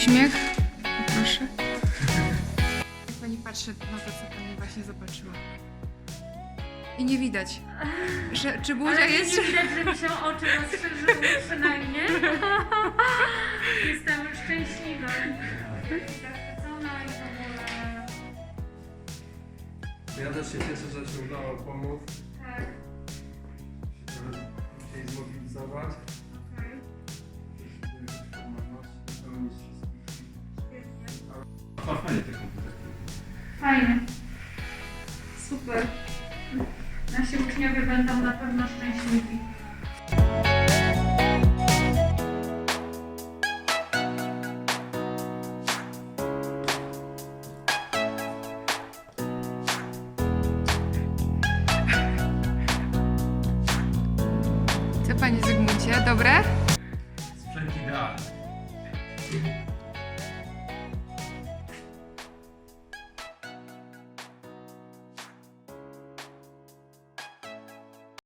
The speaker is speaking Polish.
uśmiech. Proszę. Pani patrzy na to, co pani właśnie zobaczyła. I nie widać, że, czy buzia Ale jest... nie widać, że mi się oczy rozszerzyły przynajmniej. Jestem szczęśliwa. Zachwycona i w ogóle... Ja też się cieszę, że się udało pomóc. Tak, musieli zmobilizować. Fajnie te komputery. Fajnie. Super. Nasi uczniowie będą na pewno szczęśliwi. Co panie Zygmuncie, dobre? Sprzęt idealny.